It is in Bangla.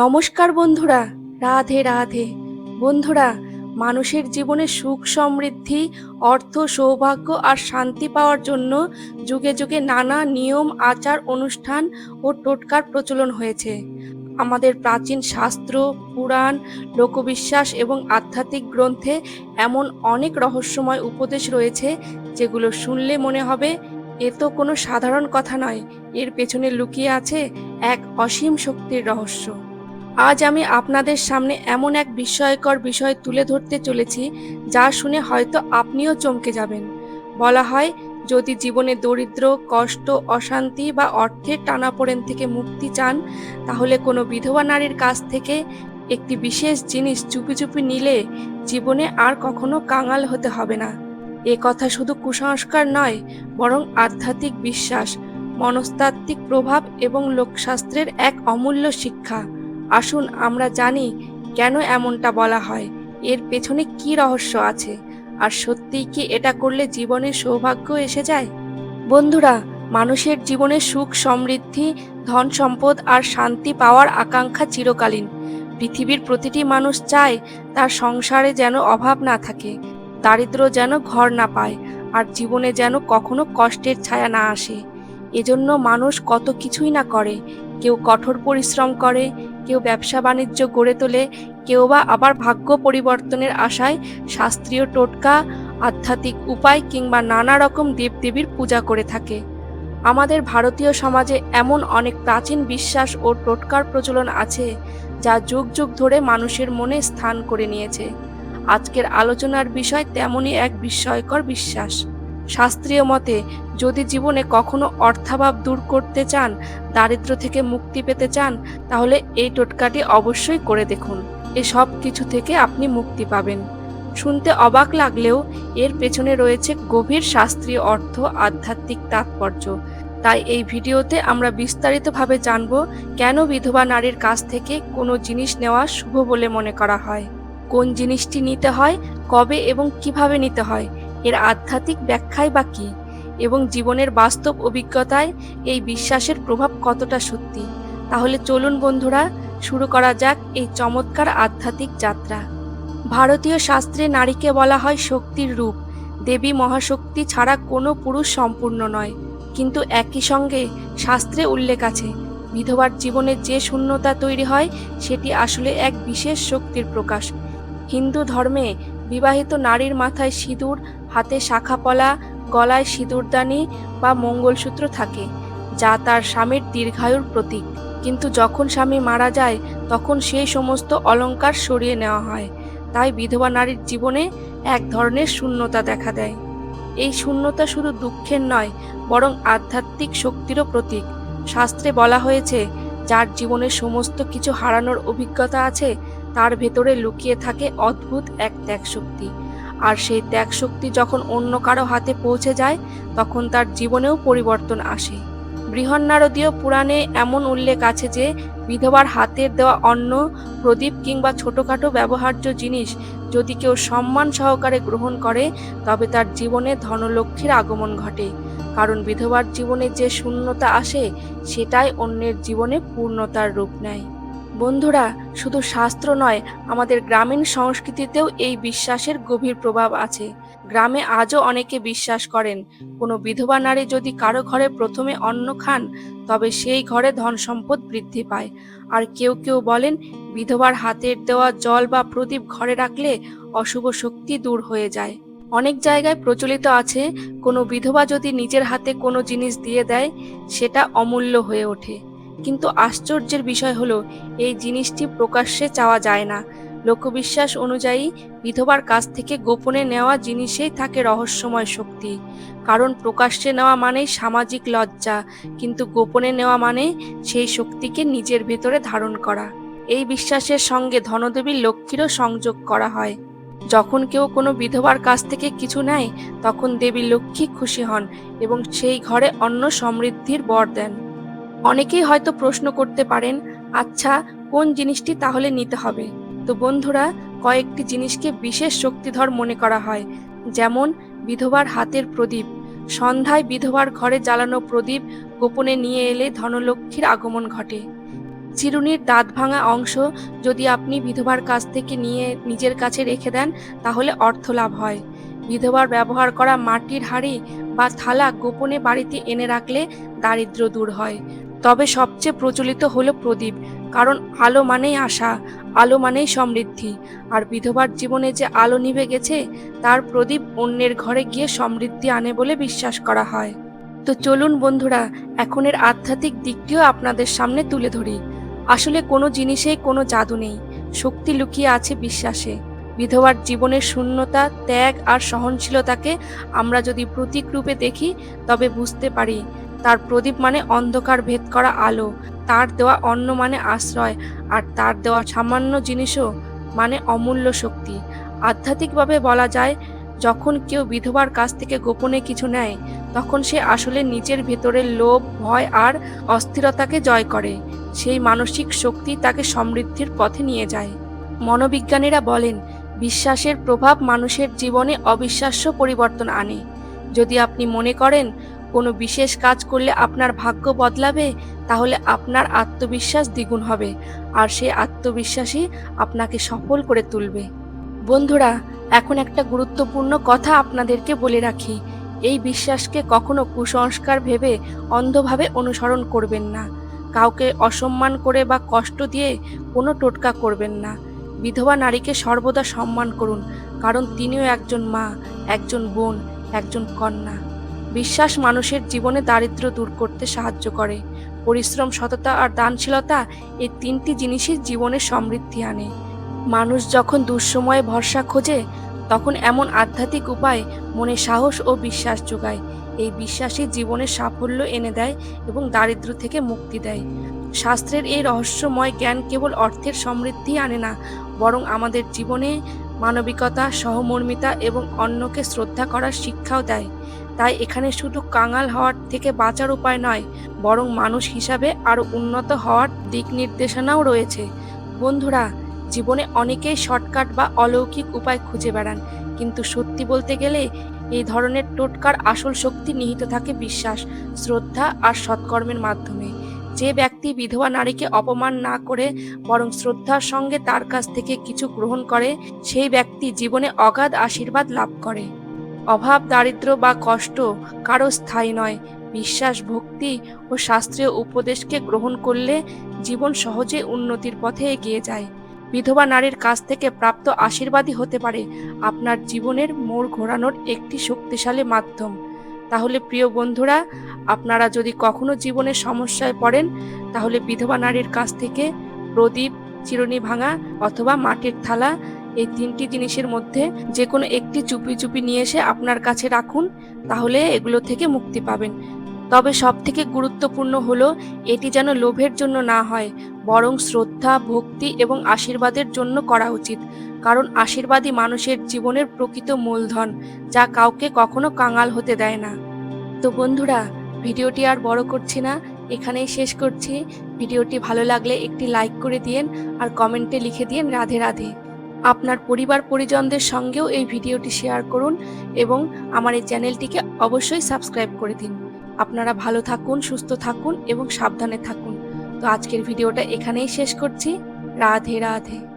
নমস্কার বন্ধুরা, রাধে রাধে। বন্ধুরা, মানুষের জীবনে সুখ সমৃদ্ধি, অর্থ সৌভাগ্য আর শান্তি পাওয়ার জন্য যুগে যুগে নানা নিয়ম, আচার, অনুষ্ঠান ও টোটকার প্রচলন হয়েছে। আমাদের প্রাচীন শাস্ত্র, পুরাণ, লোকবিশ্বাস এবং আধ্যাত্মিক গ্রন্থে এমন অনেক রহস্যময় উপদেশ রয়েছে, যেগুলো শুনলে মনে হবে, এ তো কোনো সাধারণ কথা নয়, এর পেছনে লুকিয়ে আছে এক অসীম শক্তির রহস্য। আজ আমি আপনাদের সামনে এমন এক বিস্ময়কর বিষয় তুলে ধরতে চলেছি, যা শুনে হয়তো আপনিও চমকে যাবেন। বলা হয়, যদি জীবনে দরিদ্র, কষ্ট, অশান্তি বা অর্থের টানাপোড়েন থেকে মুক্তি চান, তাহলে কোনো বিধবা নারীর কাছ থেকে একটি বিশেষ জিনিস চুপি চুপি নিলে জীবনে আর কখনো কাঙাল হতে হবে না। এ কথা শুধু কুসংস্কার নয়, বরং আধ্যাত্মিক বিশ্বাস, মনস্তাত্ত্বিক প্রভাব এবং লোকশাস্ত্রের এক অমূল্য শিক্ষা। আসুন আমরা জানি কেন এমনটা বলা হয়। এর পেছনে কি রহস্য আছে? আর সত্যিই কি এটা করলে জীবনে সৌভাগ্য এসে যায়? বন্ধুরা, মানুষের জীবনে সুখ, সমৃদ্ধি, ধন সম্পদ আর শান্তি পাওয়ার আকাঙ্ক্ষা চিরকালীন। পৃথিবীর প্রতিটি মানুষ চায় তার সংসারে যেন অভাব না থাকে, দারিদ্র যেন ঘর না পায়, আর জীবনে যেন কখনো কষ্টের ছায়া না আসে। এজন্য মানুষ কত কিছুই না করে, কেউ কঠোর পরিশ্রম করে কেউ ব্যবসা বাণিজ্য গড়ে তোলে, কেউ বা আবার ভাগ্য পরিবর্তনের আশায় শাস্ত্রীয় টোটকা, আধ্যাত্মিক উপায় কিংবা নানা রকম দেবদেবীর পূজা করে থাকে। আমাদের ভারতীয় সমাজে এমন অনেক প্রাচীন বিশ্বাস ও টোটকার প্রচলন আছে, যা যুগ যুগ ধরে মানুষের মনে স্থান করে নিয়েছে। আজকের আলোচনার বিষয় তেমনই এক বিস্ময়কর বিশ্বাস। শাস্ত্রীয় মতে, যদি জীবনে কখনো অর্থাভাব দূর করতে চান, দারিদ্র থেকে মুক্তি পেতে চান, তাহলে এই টোটকাটি অবশ্যই করে দেখুন। এসব কিছু থেকে আপনি মুক্তি পাবেন। শুনতে অবাক লাগলেও এর পেছনে রয়েছে গভীর শাস্ত্রীয় অর্থ, আধ্যাত্মিক তাৎপর্য। তাই এই ভিডিওতে আমরা বিস্তারিতভাবে জানব, কেন বিধবা নারীর কাছ থেকে কোনো জিনিস নেওয়া শুভ বলে মনে করা হয়? কোন জিনিসটি নিতে হয়, কবে এবং কীভাবে নিতে হয়? এর আধ্যাত্মিক ব্যাখ্যায় বা কী? এবং জীবনের বাস্তব অভিজ্ঞতায় এই বিশ্বাসের প্রভাব কতটা সত্যি? তাহলে চলুন বন্ধুরা, শুরু করা যাক এই চমৎকার আধ্যাত্মিক যাত্রা। ভারতীয় শাস্ত্রে নারীকে বলা হয় শক্তির রূপ। দেবী মহাশক্তি ছাড়া কোনো পুরুষ সম্পূর্ণ নয়। কিন্তু একই সঙ্গে শাস্ত্রে উল্লেখ আছে, বিধবার জীবনে যে শূন্যতা তৈরি হয়, সেটি আসলে এক বিশেষ শক্তির প্রকাশ। হিন্দু ধর্মে বিবাহিত নারীর মাথায় সিঁদুর হাতে শাখাপলা, গলায় সিঁদুরদানি বা মঙ্গলসূত্র থাকে, যা তার স্বামীর দীর্ঘায়ুর প্রতীক। কিন্তু যখন স্বামী মারা যায়, তখন সেই সমস্ত অলঙ্কার সরিয়ে নেওয়া হয়। তাই বিধবা নারীর জীবনে এক ধরনের শূন্যতা দেখা দেয়। এই শূন্যতা শুধু দুঃখের নয়, বরং আধ্যাত্মিক শক্তিরও প্রতীক। শাস্ত্রে বলা হয়েছে, যার জীবনে সমস্ত কিছু হারানোর অভিজ্ঞতা আছে, তার ভেতরে লুকিয়ে থাকে অদ্ভুত এক ত্যাগ শক্তি আর সেই ত্যাগ শক্তি যখন অন্য কারও হাতে পৌঁছে যায়, তখন তার জীবনেও পরিবর্তন আসে। বৃহন্নারদীয় পুরাণে এমন উল্লেখ আছে যে, বিধবার হাতের দেওয়া অন্ন, প্রদীপ কিংবা ছোটোখাটো ব্যবহার্য জিনিস যদি কেউ সম্মান সহকারে গ্রহণ করে, তবে তার জীবনে ধনলক্ষ্মীর আগমন ঘটে। কারণ বিধবার জীবনে যে শূন্যতা আসে, সেটাই অন্যের জীবনে পূর্ণতার রূপ নেয়। বন্ধুরা, শুধু শাস্ত্র নয়, আমাদের গ্রামীণ সংস্কৃতিতেও এই বিশ্বাসের গভীর প্রভাব আছে। গ্রামে আজও অনেকে বিশ্বাস করেন, কোনো বিধবা নারী যদি কারও ঘরে প্রথমে অন্ন খান, তবে সেই ঘরে ধন সম্পদ বৃদ্ধি পায়। আর কেউ কেউ বলেন, বিধবার হাতের দেওয়া জল বা প্রদীপ ঘরে রাখলে অশুভ শক্তি দূর হয়ে যায়। অনেক জায়গায় প্রচলিত আছে, কোনো বিধবা যদি নিজের হাতে কোনো জিনিস দিয়ে দেয়, সেটা অমূল্য হয়ে ওঠে। কিন্তু আশ্চর্যের বিষয় হলো, এই জিনিসটি প্রকাশ্যে চাওয়া যায় না। লোকবিশ্বাস অনুযায়ী, বিধবার কাছ থেকে গোপনে নেওয়া জিনিসেই থাকে রহস্যময় শক্তি। কারণ প্রকাশ্যে নেওয়া মানেই সামাজিক লজ্জা, কিন্তু গোপনে নেওয়া মানে সেই শক্তিকে নিজের ভেতরে ধারণ করা। এই বিশ্বাসের সঙ্গে ধনদেবী লক্ষ্মীরও সংযোগ করা হয়। যখন কেউ কোনো বিধবার কাছ থেকে কিছু নেয়, তখন দেবী লক্ষ্মী খুশি হন এবং সেই ঘরে অন্য সমৃদ্ধির বর দেন। অনেকেই হয়তো প্রশ্ন করতে পারেন আচ্ছা কোন জিনিসটি তাহলে নিতে হবে? তো বন্ধুরা, কয়েকটি জিনিসকে বিশেষ শক্তিধর মনে করা হয়, যেমন বিধবার হাতের প্রদীপ। সন্ধ্যায় বিধবার ঘরে জ্বালানো প্রদীপ গোপনে নিয়ে এলে ধনলক্ষ্মীর আগমন ঘটে। চিরুনির দাঁত ভাঙা অংশ যদি আপনি বিধবার কাছ থেকে নিয়ে নিজের কাছে রেখে দেন, তাহলে অর্থ লাভ হয়। বিধবার ব্যবহার করা মাটির হাঁড়ি বা থালা গোপনে বাড়িতে এনে রাখলে দারিদ্র দূর হয়। তবে সবচেয়ে প্রচলিত হলো প্রদীপ, কারণ আলো মানেই আশা, আলো মানেই সমৃদ্ধি। আর বিধবার জীবনে যে আলো নিভে গেছে, তার প্রদীপ অন্যের ঘরে গিয়ে সমৃদ্ধি আনে বলে বিশ্বাস করা হয়। তো চলুন বন্ধুরা, এখনের আধ্যাত্মিক দিকটিও আপনাদের সামনে তুলে ধরি। আসলে কোনো জিনিসেই কোনো জাদু নেই, শক্তি লুকিয়ে আছে বিশ্বাসে। বিধবার জীবনের শূন্যতা, ত্যাগ আর সহনশীলতাকে আমরা যদি প্রতীক রূপে দেখি, তবে বুঝতে পারি তার প্রদীপ মানে অন্ধকার ভেদ করা আলো, তার দেওয়া অন্ন মানে আশ্রয়, আর তার দেওয়া সামান্য জিনিসও মানে অমূল্য শক্তি। আধ্যাত্মিকভাবে বলা যায়, যখন কেউ বিধবার কাছ থেকে গোপনে কিছু নেয়, তখন সে আসলে নিজের ভেতরের লোভ, ভয় আর অস্থিরতাকে জয় করে। সেই মানসিক শক্তি তাকে সমৃদ্ধির পথে নিয়ে যায়। মনোবিজ্ঞানীরা বলেন, বিশ্বাসের প্রভাব মানুষের জীবনে অবিশ্বাস্য পরিবর্তন আনে। যদি আপনি মনে করেন কোনো বিশেষ কাজ করলে আপনার ভাগ্য বদলাবে, তাহলে আপনার আত্মবিশ্বাস দ্বিগুণ হবে, আর সেই আত্মবিশ্বাসই আপনাকে সফল করে তুলবে। বন্ধুরা, এখন একটা গুরুত্বপূর্ণ কথা আপনাদেরকে বলে রাখি, এই বিশ্বাসকে কখনো কুসংস্কার ভেবে অন্ধভাবে অনুসরণ করবেন না। কাউকে অসম্মান করে বা কষ্ট দিয়ে কোনো টোটকা করবেন না। বিধবা নারীকে সর্বদা সম্মান করুন, কারণ তিনিও একজন মা, একজন বোন, একজন কন্যা। বিশ্বাস মানুষের জীবনে দারিদ্র্য দূর করতে সাহায্য করে। পরিশ্রম, সততা আর দানশীলতা এই তিনটি জিনিসই জীবনে সমৃদ্ধি আনে। মানুষ যখন দুঃসময়ে ভরসা খোঁজে, তখন এমন আধ্যাত্মিক উপায় মনে সাহস ও বিশ্বাস যোগায়। এই বিশ্বাসই জীবনে সাফল্য এনে দেয় এবং দারিদ্র থেকে মুক্তি দেয়। শাস্ত্রের এই রহস্যময় জ্ঞান কেবল অর্থের সমৃদ্ধি আনে না, বরং আমাদের জীবনে মানবিকতা, সহমর্মিতা এবং অন্যকে শ্রদ্ধা করার শিক্ষাও দেয়। তাই এখানে শুধু কাঙাল হওয়ার থেকে বাঁচার উপায় নয়, বরং মানুষ হিসাবে আরও উন্নত হওয়ার দিক নির্দেশনাও রয়েছে। বন্ধুরা, জীবনে অনেকেই শর্টকাট বা অলৌকিক উপায় খুঁজে বেড়ান, কিন্তু সত্যি বলতে গেলে এই ধরনের টোটকার আসল শক্তি নিহিত থাকে বিশ্বাস, শ্রদ্ধা আর সৎকর্মের মাধ্যমে। যে ব্যক্তি বিধবা নারীকে অপমান না করে, বরং শ্রদ্ধার সঙ্গে তার কাছ থেকে কিছু গ্রহণ করে, সেই ব্যক্তি জীবনে অগাধ আশীর্বাদ লাভ করে। অভাব, দারিদ্র বা কষ্ট কারও স্থায়ী নয়। বিশ্বাস, ভক্তি ও শাস্ত্রীয় উপদেশকে গ্রহণ করলে জীবন সহজে উন্নতির পথে এগিয়ে যায়। বিধবা নারীর কাছ থেকে প্রাপ্ত আশীর্বাদই হতে পারে আপনার জীবনের মোড় ঘোরানোর একটি শক্তিশালী মাধ্যম। তাহলে প্রিয় বন্ধুরা, আপনারা যদি কখনো জীবনের সমস্যায় পড়েন, তাহলে বিধবা নারীর কাছ থেকে প্রদীপ, চিরুনি ভাঙা অথবা মাটির থালা এই তিনটি জিনিসের মধ্যে যে কোনো একটি চুপি চুপি নিয়ে এসে আপনার কাছে রাখুন, তাহলে এগুলো থেকে মুক্তি পাবেন। তবে সব থেকে গুরুত্বপূর্ণ হলো, এটি যেন লোভের জন্য না হয়, বরং শ্রদ্ধা, ভক্তি এবং আশীর্বাদের জন্য করা উচিত। কারণ আশীর্বাদই মানুষের জীবনের প্রকৃত মূলধন, যা কাউকে কখনো কাঙাল হতে দেয় না। তো বন্ধুরা, ভিডিওটি আর বড় করছি না, এখানেই শেষ করছি। ভিডিওটি ভালো লাগলে একটি লাইক করে দিয়েন, আর কমেন্টে লিখে দিয়েন রাধে রাধে। আপনার পরিবার পরিজনদের সঙ্গেও এই ভিডিওটি শেয়ার করুন এবং আমার এই চ্যানেলটিকে অবশ্যই সাবস্ক্রাইব করে দিন। আপনারা ভালো থাকুন, সুস্থ থাকুন এবং সাবধানে থাকুন। তো আজকের ভিডিওটা এখানেই শেষ করছি। রাধে রাধে।